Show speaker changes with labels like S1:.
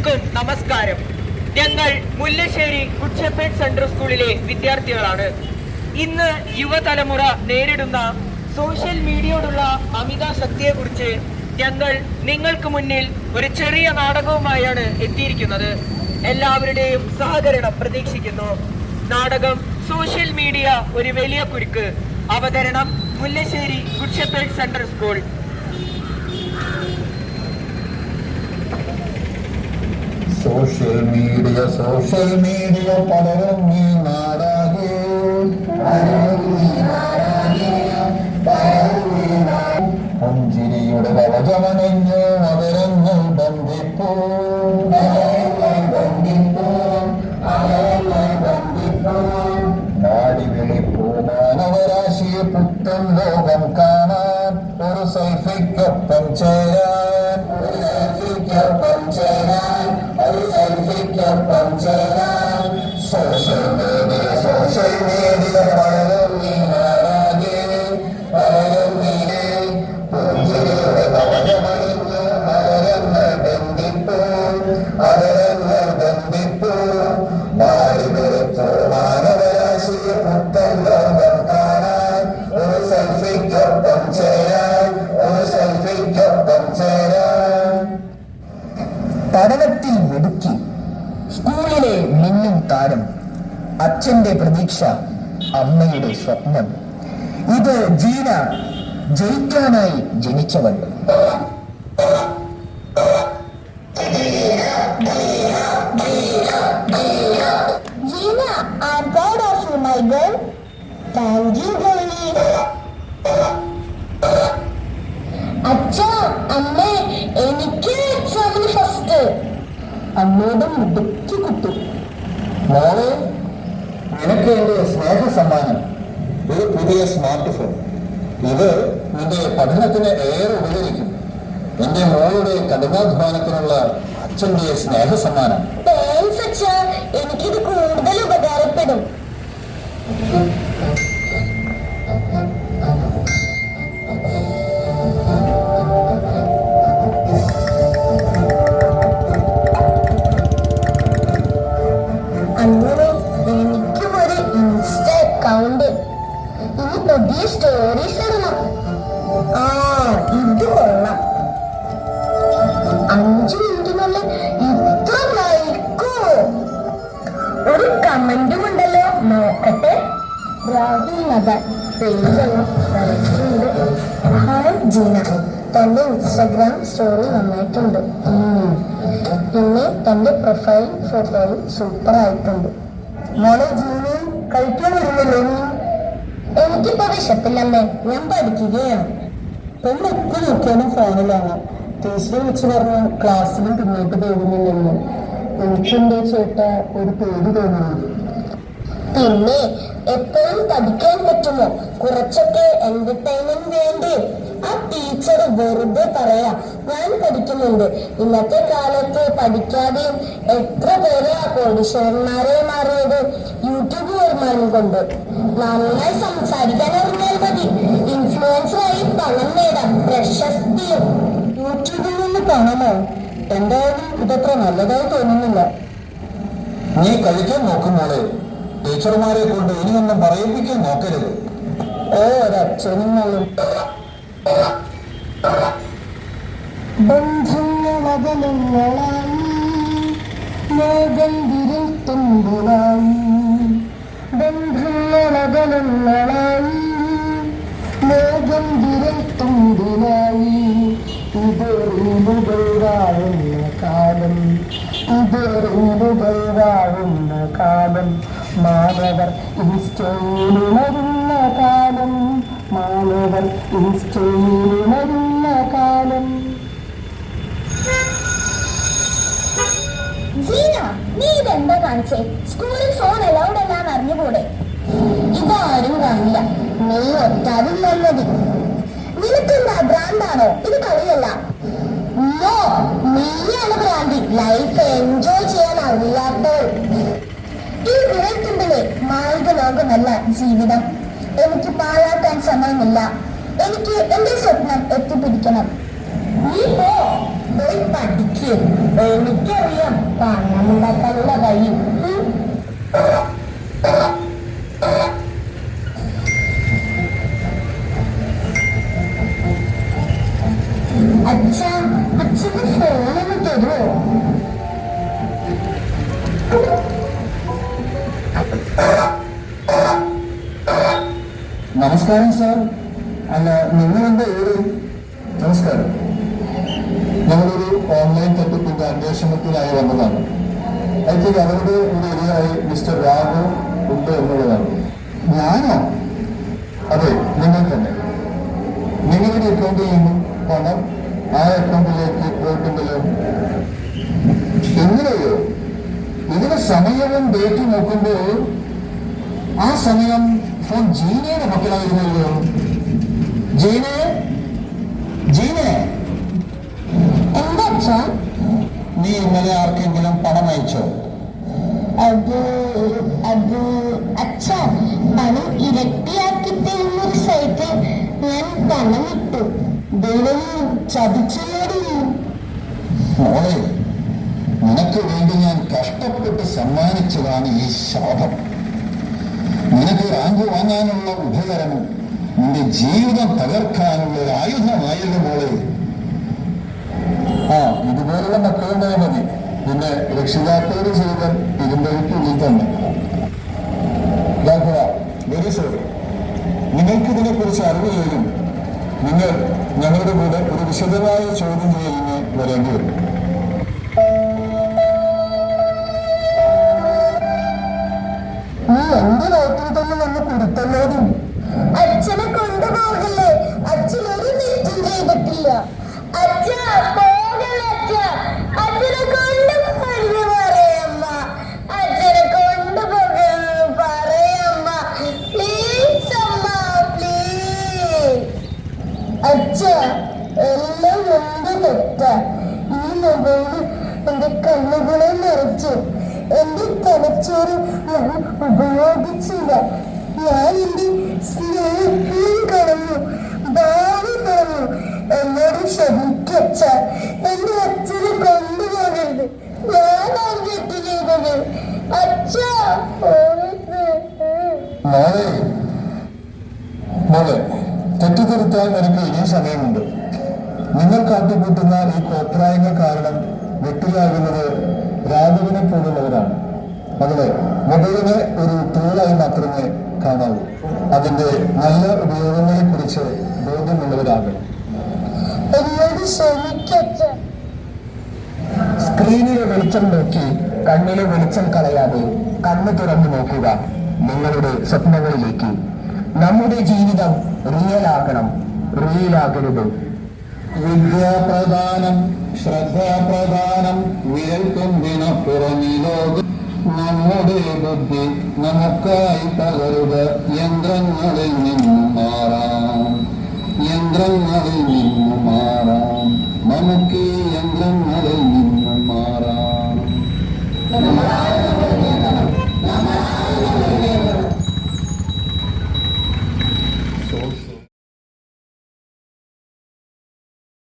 S1: എല്ലാവർക്കും നമസ്കാരം. ഞങ്ങൾ മുല്ലശ്ശേരി ഷെപ്പേർഡ് സെൻട്രൽ സ്കൂളിലെ വിദ്യാർത്ഥികളാണ്. ഇന്ന് യുവതലമുറ നേരിടുന്ന സോഷ്യൽ മീഡിയയോടുള്ള അമിതാസക്തിയെക്കുറിച്ച് ഞങ്ങൾ നിങ്ങൾക്ക് മുന്നിൽ ഒരു ചെറിയ നാടകവുമായാണ് എത്തിയിരിക്കുന്നത്. എല്ലാവരുടെയും സഹകരണം പ്രതീക്ഷിക്കുന്നു. നാടകം സോഷ്യൽ മീഡിയ ഒരു വലിയ കുരുക്ക്. അവതരണം Mullassery shepherd central school.
S2: Social media social media പലരും നീ നാടാകെ. പുഞ്ചിരിയുടെ കവചമണിഞ്ഞ് അവരങ്ങൾ ബന്ധിപ്പൂ. മാനവരാശിയെ പുത്തൻ ലോകം കാണാൻ ഒരു സെൽഫിക്കൊപ്പം ചേരാൻ. ഒരു സെൽഫിക്കൊപ്പം ചേരാൻ ഒരു സെൽഫിക്കൊപ്പം ചേരാൻ സോഷ്യൽ മീഡിയ സോഷ്യൽ മീഡിയ പലരും ഈ നാടാകെ പലരും ഈ പുഞ്ചിരിയുടെ കവചമണിഞ്ഞ് അവരങ്ങൾ ബന്ധിപ്പൂ അവരങ്ങൾ അച്ഛന്റെ പ്രതീക്ഷ അമ്മയുടെ സ്വപ്നം ഇത് Jeena ജയിക്കാനായി ജനിച്ചവൾ
S3: Gina, I'm proud of you, my girl. Thank you, girlie. അച്ഛാ അമ്മ എനിക്ക് എക്സാമിന് ഫസ്റ്റ്
S2: അമ്മയുടെ മുടുക്കി കുട്ടി മോളെ നിനക്ക് എന്റെ സ്നേഹ സമ്മാനം. ഒരു പുതിയ സ്മാർട്ട് ഫോൺ ഇത് നിന്റെ പഠനത്തിന് ഏറെ ഉപകരിക്കും എന്റെ മോളുടെ കഠിനാധ്വാനത്തിനുള്ള അച്ഛന്റെ സ്നേഹ സമ്മാനം
S3: എനിക്കിത് കൂടുതൽ ഉപകാരപ്പെടും. ഒരു കമന്റും ഉണ്ടല്ലോ. നോക്കട്ടെ. Rahul hi Jeena. Instagram story നന്നായിട്ടുണ്ട്. പിന്നെ തന്റെ പ്രൊഫൈൽ ഫോട്ടോയും സൂപ്പർ ആയിട്ടുണ്ട്. മോളെ ജീനി കഴിക്കാൻ വരുന്നല്ലോ എനിക്കിപ്പോ വിശപ്പില്ലമ്മേ. ഞാൻ പഠിക്കുകയാണ്.
S4: പെണ്ണ് എത്ര നോക്കിയാലും ഫോണിലാണ് ടീച്ചറെ വെച്ച് പറഞ്ഞു ക്ലാസ്സിലും പിന്നോട്ട് പോകുന്നില്ലെന്ന് എനിക്കെന്തോ ചേട്ടാ ഒരു പേര് തോന്നുന്നു
S3: പിന്നെ എപ്പോഴും പഠിക്കാൻ പറ്റുമോ? കുറച്ചൊക്കെ എന്റർടൈൻമെന്റ് വേണ്ടേ. ആ ടീച്ചർ വെറുതെ പറയാ ഞാൻ പഠിക്കുന്നുണ്ട്. ഇന്നത്തെ കാലത്ത് പഠിക്കാതെയും എത്ര പേരാ കോടീശ്വരന്മാരെ മാറിയത്? യൂട്യൂബ് വരുമാനം കൊണ്ട്. നന്നായി സംസാരിക്കാൻ അറിഞ്ഞാൽ മതി. ഇൻഫ്ലുവൻസറായി പണം നേടാം. പ്രശസ്തിയും
S4: യൂട്യൂബിൽ നിന്ന് കാണാമോ എന്തായാലും ഇതത്ര നല്ലതായി തോന്നുന്നില്ല.
S2: നീ കഴിക്കാൻ നോക്കും ടീച്ചർമാരെ കൊണ്ട് ഇനിയൊന്നും പറയിപ്പിക്കാൻ നോക്കരുത്.
S4: ഓ ഒരച്ഛനും മോളും ബന്ധങ്ങളകലങ്ങളായി ഇതൊരുമുകൾ വാഴുന്ന കാലം. മാനവർ ഇൻസ്റ്റയിലുണരുന്ന കാലം. മാനവർ ഇൻസ്റ്റയിലുണരുന്ന കാലം.
S3: ജീന നീ ഇതെന്താ കാണിച്ചേ? സ്കൂളിൽ ഫോൺ അലൗഡ് അല്ലാന്ന് അറിഞ്ഞുകൂടെ? ഇതാരും കാണില്ല. നീ ഒറ്റാതില്ല മതി നിനക്കെന്താ ഭ്രാന്താണോ? ഇത് കളിയല്ല. നോ നീയാണ് ഭ്രാന്തി. ലൈഫ് എൻജോയ് ചെയ്യാൻ അറിയാത്തവൾ. ഈ വിരൽത്തുമ്പിലെ മായിക ലോകമല്ല ജീവിതം. എനിക്ക് പാഴാക്കാൻ സമയമില്ല. എനിക്ക് എന്റെ സ്വപ്നം എത്തിപ്പിടിക്കണം. നീ പോ പോയി പഠിക്ക്. എനിക്കറിയാം പണമുണ്ടാക്കാനുള്ള വഴി.
S2: നമസ്കാരം സാർ അല്ല നിങ്ങളെന്താ ഏത് നമസ്കാരം ഞങ്ങളൊരു ഓൺലൈൻ തട്ടിപ്പിന്റെ അന്വേഷണത്തിനായി വന്നതാണ് ഐ തിങ്ക് അവരുടെ ഒരു ഇരയായി മിസ്റ്റർ രാഘവ് ഉണ്ട് എന്നുള്ളതാണ് ഡേറ്റ് നോക്കുമ്പോൾ ആ സമയം ഫോൺ ജീനയുടെ മക്കളായിരുന്നല്ലോ ജീന? ജീന?
S3: എന്താ
S2: നീ ഇന്നലെ ആർക്കെങ്കിലും പണം അയച്ചോ?
S3: അത് അത് അച്ഛാ പണം ഇരട്ടിയാക്കി തരുന്നൊരു സൈറ്റ് ഞാൻ പണം ഇട്ടു ദൈവം ചതിച്ചോടി
S2: മോളെ നിനക്ക് വേണ്ടി ഞാൻ കഷ്ടപ്പെട്ട് സമ്മാനിച്ചതാണ് ഈ ശാപം. നിനക്ക് റാങ്ക് വാങ്ങാനുള്ള ഉപകരണം നിന്റെ ജീവിതം തകർക്കാനുള്ള ഒരു ആയുധമായിരുന്നു പോലെ ആ ഇതുപോലുള്ള മക്കളുണ്ടായ മതി. പിന്നെ രക്ഷിതാക്കളോട് ചെയ്ത ഇരുമ്പഴിക്കുള്ളിൽ തന്നെ. വെരി സോറി നിങ്ങൾക്ക് ഇതിനെക്കുറിച്ച് അറിവില്ലെങ്കിലും നിങ്ങൾ ഞങ്ങളുടെ കൂടെ ഒരു വിശദമായ ചോദ്യം ചെയ്യലിന് വരേണ്ടി വരും.
S4: എന്റെ വയറ്റിൽ തന്നെ വന്ന് കുടുത്തല്ലോതും
S3: അച്ഛനെ കൊണ്ടുപോകില്ലേ? അച്ഛൻ ഒരു തെറ്റും ചെയ്തിട്ടില്ല. എല്ലാം എന്ത് തെറ്റാ. ഈ മൊബൈൽ എന്റെ കണ്ണുകളെ നിറച്ചു എന്റെ തലച്ചോറ് ഞാൻ ഉപയോഗിച്ചില്ല. ഞാൻ എന്റെ സ്നേഹം കളഞ്ഞു ഭാവി കളഞ്ഞു എന്നോട് ക്ഷമിക്കച്ച എന്റെ അച്ഛനെ കൊണ്ടുപോകരുത്. ഞാനാണ് തെറ്റ് ചെയ്തത്. അച്ഛ
S2: മോളെ മോളെ തെറ്റിദ്ധരുത്താൻ നിനക്ക് ഇനിയും സമയമുണ്ട്. നിങ്ങൾ കാട്ടിക്കൂട്ടുന്ന ഈ കോപ്രായങ്ങൾ കാരണം വെട്ടിലാകുന്നത് രാഘവനെ പോലുള്ളവരാണ് മകളെ മൊബൈലിനെ ഒരു ടൂളായി മാത്രമേ കാണാവൂ. അതിന്റെ നല്ല ഉപയോഗങ്ങളെ കുറിച്ച് ബോധ്യമുള്ളവരാകണം സ്ക്രീനിലെ വെളിച്ചം നോക്കി കണ്ണിലെ വെളിച്ചം കളയാതെ കണ്ണ് തുറന്നു നോക്കുക നിങ്ങളുടെ സ്വപ്നങ്ങളിലേക്ക്. നമ്മുടെ ജീവിതം റിയൽ ആകണം. റിയൽ ആകരുത്. വിദ്യാപ്രദാനം ശ്രദ്ധാപ്രദാനം വിരൽക്കൊമ്പിനപ്പുറമി ലോകം നമ്മുടെ ബുദ്ധി നമുക്കായി പകരുക യന്ത്രങ്ങളിൽ നിന്നും മാറാം യന്ത്രങ്ങളിൽ നിന്നും മാറാം നമുക്ക് ഈ